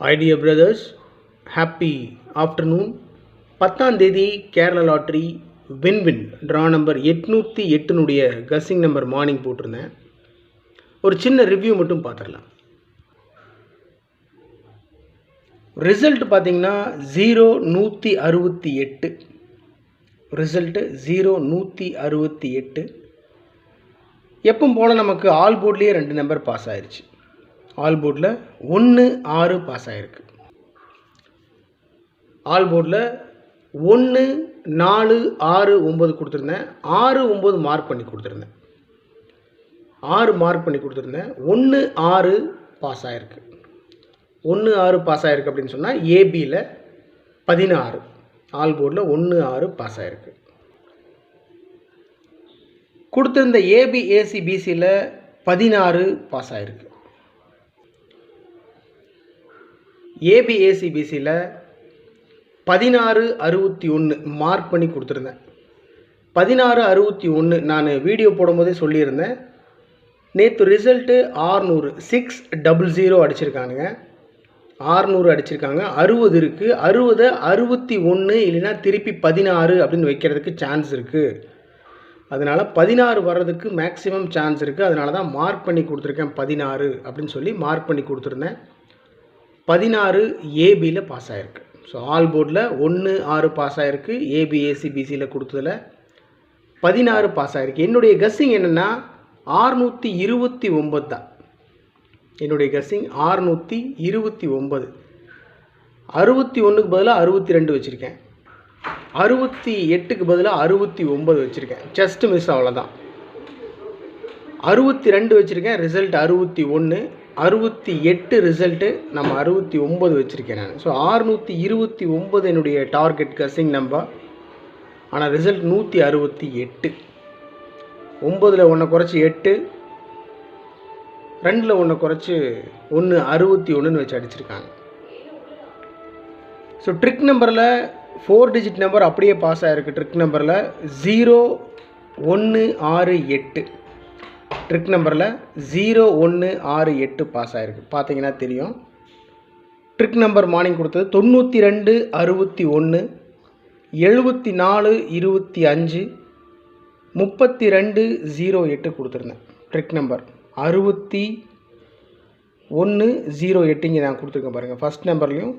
Idea brothers happy afternoon பத்தாம் தேதி Kerala lottery win win draw number எட்நூற்றி எட்டுனுடைய கஸ்ஸிங் நம்பர் மார்னிங் போட்டிருந்தேன். ஒரு சின்ன ரிவ்யூ மட்டும் பார்த்துடலாம். ரிசல்ட் பார்த்தீங்கன்னா ஜீரோ நூற்றி அறுபத்தி எட்டு. ரிசல்ட்டு ஜீரோ நூற்றி அறுபத்தி எட்டு. எப்பவும் போல் நமக்கு ஆல் போர்ட்லேயே ரெண்டு நம்பர் பாஸ் ஆயிடுச்சு ஆல் போர்டில் ஒன்று ஆறு பாஸ் ஆகிருக்கு ஆல் போர்டில் ஒன்று நாலு ஆறு ஒம்பது கொடுத்துருந்தேன். ஆறு ஒம்பது மார்க் பண்ணி கொடுத்துருந்தேன். ஆறு மார்க் பண்ணி கொடுத்துருந்தேன். ஒன்று ஆறு பாஸ் ஆகிருக்கு ஒன்று ஆறு பாஸ் ஆகிருக்கு அப்படின்னு சொன்னால் ஏபியில் பதினாறு. ஆல் போர்டில் ஒன்று ஆறு பாஸ் ஆகிருக்கு கொடுத்துருந்த ஏபி ஏசி பிசியில் பதினாறு பாஸ் ஆகிருக்கு ஏபிஏசிபிசியில் பதினாறு அறுபத்தி ஒன்று மார்க் பண்ணி கொடுத்துருந்தேன். பதினாறு அறுபத்தி ஒன்று நான் வீடியோ போடும்போதே சொல்லியிருந்தேன். நேற்று ரிசல்ட்டு ஆறுநூறு சிக்ஸ் டபுள் ஜீரோ அடிச்சிருக்கானுங்க. ஆறுநூறு அடிச்சிருக்காங்க. அறுபது இருக்குது அறுபதை அறுபத்தி ஒன்று இல்லைன்னா திருப்பி பதினாறு அப்படின்னு வைக்கிறதுக்கு சான்ஸ் இருக்குது அதனால் பதினாறு வர்றதுக்கு மேக்ஸிமம் சான்ஸ் இருக்குது அதனால தான் மார்க் பண்ணி கொடுத்துருக்கேன் பதினாறு அப்படின்னு சொல்லி மார்க் பண்ணி கொடுத்துருந்தேன். பதினாறு ஏபியில் பாஸ் ஆகிருக்கு ஸோ ஆல் போர்டில் ஒன்று ஆறு பாஸ் ஆகிருக்கு ஏபி ஏசிபிசியில் கொடுத்ததில் பதினாறு பாஸ் ஆகிருக்கு என்னுடைய கஸ்ஸிங் என்னென்னா ஆறுநூற்றி இருபத்தி ஒம்பது தான். என்னுடைய கஸ்ஸிங் ஆறுநூற்றி இருபத்தி ஒம்பது அறுபத்தி ஒன்றுக்கு பதிலாக அறுபத்தி ரெண்டு வச்சுருக்கேன். அறுபத்தி எட்டுக்கு பதிலாக அறுபத்தி ஒம்பது வச்சுருக்கேன். ஜஸ்ட் மிஸ் அவ்வளோதான் அறுபத்தி ரெண்டு வச்சுருக்கேன். ரிசல்ட் அறுபத்தி ஒன்று அறுபத்தி எட்டு ரிசல்ட்டு நம்ம அறுபத்தி ஒம்பது வச்சுருக்கேன் நான். ஸோ ஆறுநூற்றி இருபத்தி ஒம்பது என்னுடைய டார்கெட் கசிங் நம்பர் ஆனால் ரிசல்ட் நூற்றி அறுபத்தி எட்டு. ஒம்பதில் ஒன்றை குறைச்சி எட்டு. ரெண்டில் ஒன்றை குறைச்சி ஒன்று அறுபத்தி ஒன்றுன்னு வச்சு அடிச்சிருக்காங்க. ஸோ ட்ரிக் நம்பரில் ஃபோர் டிஜிட் நம்பர் அப்படியே பாஸ் ஆகிருக்கு ட்ரிக் நம்பரில் ஜீரோ ஒன்று ஆறு எட்டு. ட்ரிக் நம்பரில் ஜீரோ ஒன்று ஆறு எட்டு பாஸ் ஆகிருக்கு பார்த்தீங்கன்னா தெரியும். ட்ரிக் நம்பர் மார்னிங் கொடுத்தது தொண்ணூற்றி ரெண்டு அறுபத்தி ஒன்று எழுபத்தி நாலு இருபத்தி அஞ்சு முப்பத்தி ரெண்டு ஜீரோ எட்டு கொடுத்துருந்தேன். ட்ரிக் நம்பர் அறுபத்தி ஒன்று ஜீரோ எட்டு இங்கே நான் கொடுத்துருக்கேன் பாருங்கள் ஃபஸ்ட் நம்பர்லேயும்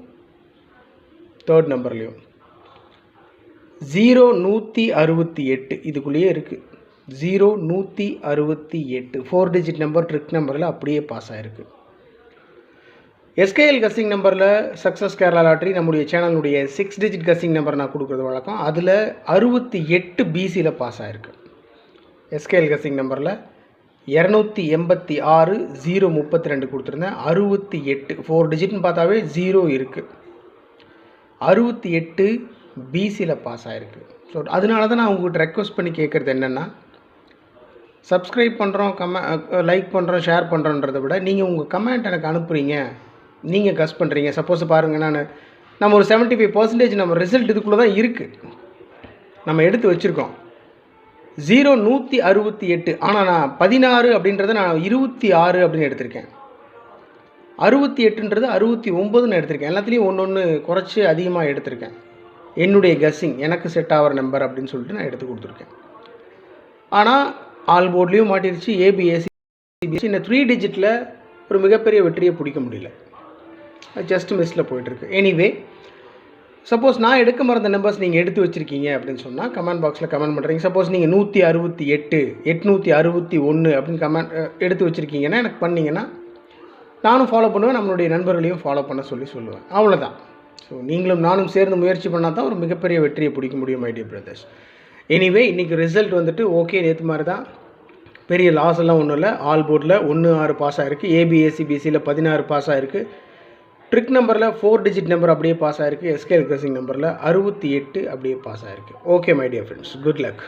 தேர்ட் நம்பர்லேயும் ஜீரோ நூற்றி அறுபத்தி எட்டு இதுக்குள்ளேயே இருக்குது ஜீரோ நூற்றி அறுபத்தி எட்டு. ஃபோர் டிஜிட் நம்பர் ட்ரிக் நம்பரில் அப்படியே பாஸ் ஆகிருக்கு எஸ்கேஎல் கஸ்ஸிங் நம்பரில் சக்ஸஸ் கேரளா லாட்ரி நம்முடைய சேனலுடைய சிக்ஸ் டிஜிட் கஸ்ஸிங் நம்பர் நான் கொடுக்குறது வழக்கம். அதில் அறுபத்தி எட்டு பிசியில் பாஸ் ஆகிருக்கு எஸ்கேஎல் கஸ்ஸிங் நம்பரில் இரநூத்தி எண்பத்தி ஆறு ஜீரோ முப்பத்தி ரெண்டு கொடுத்துருந்தேன். அறுபத்தி எட்டு ஃபோர் டிஜிட்னு பார்த்தாவே ஜீரோ இருக்குது அறுபத்தி எட்டு பிசியில் பாஸ் ஆகிருக்கு ஸோ அதனால தான் நான் உங்கள்கிட்ட ரெக்வஸ்ட் பண்ணி கேட்குறது என்னென்னா சப்ஸ்கிரைப் பண்ணுறோம் கமெ லைக் பண்ணுறோம் ஷேர் பண்ணுறோன்றதை விட நீங்கள் உங்கள் கமெண்ட் எனக்கு அனுப்புகிறீங்க நீங்கள் கஸ் பண்ணுறீங்க சப்போஸ் பாருங்கள் நான் நம்ம ஒரு செவன்ட்டி ஃபைவ் பர்சன்டேஜ் நம்ம ரிசல்ட் இதுக்குள்ளே தான் இருக்குது நம்ம எடுத்து வச்சுருக்கோம். ஜீரோ நூற்றி அறுபத்தி எட்டு ஆனால் நான் பதினாறு அப்படின்றத நான் இருபத்தி ஆறு அப்படின்னு எடுத்திருக்கேன். அறுபத்தி எட்டுன்றது அறுபத்தி ஒம்பதுன்னு எடுத்திருக்கேன். எல்லாத்துலேயும் ஒன்று ஒன்று குறைச்சி அதிகமாக எடுத்திருக்கேன். என்னுடைய கஸ்ஸிங் எனக்கு செட் ஆகிற நம்பர் அப்படின்னு சொல்லிட்டு நான் எடுத்து கொடுத்துருக்கேன். ஆனால் ஆல் போர்ட்லேயும் மாட்டிருச்சு ஏபிஎஸ்சி சிபிஎஸ்சி இந்த த்ரீ டிஜிட்டில் ஒரு மிகப்பெரிய வெற்றியை பிடிக்க முடியல. ஜஸ்ட் மிஸ்ஸில் போயிட்டுருக்கு. எனிவே சப்போஸ் நான் எடுக்க மறந்த நம்பர்ஸ் நீங்கள் எடுத்து வச்சுருக்கீங்க அப்படின்னு சொன்னால் கமெண்ட் பாக்ஸில் கமெண்ட் பண்ணுறீங்க சப்போஸ் நீங்கள் நூற்றி அறுபத்தி எட்டு எட்நூற்றி அறுபத்தி ஒன்று அப்படின்னு கமெண்ட் எடுத்து வச்சுருக்கீங்கன்னா எனக்கு பண்ணிங்கன்னா நானும் ஃபாலோ பண்ணுவேன் நம்மளுடைய நண்பர்களையும் ஃபாலோ பண்ண சொல்லி சொல்லுவேன். அவ்வளோதான் ஸோ நீங்களும் நானும் சேர்ந்து முயற்சி பண்ணால் தான் ஒரு மிகப்பெரிய வெற்றியை பிடிக்க முடியும் ஐடியா பிரதர்ஸ் எனிவே இன்றைக்கி ரிசல்ட் வந்துட்டு ஓகே நேற்று மாதிரி தான் பெரிய லாஸ் எல்லாம் ஒன்றும் இல்லை. ஆல் போர்டில் ஒன்று ஆறு பாஸ் ஆகிருக்கு ஏபிஎஸ்சிபிசியில் பதினாறு பாஸ் ஆகிருக்கு ட்ரிக் நம்பரில் ஃபோர் டிஜிட் நம்பர் அப்படியே பாஸ் ஆகிருக்கு எஸ்கேஎல் கிரசிங் நம்பரில் அறுபத்தி எட்டு அப்படியே பாஸ் ஆகிருக்கு okay my dear friends good luck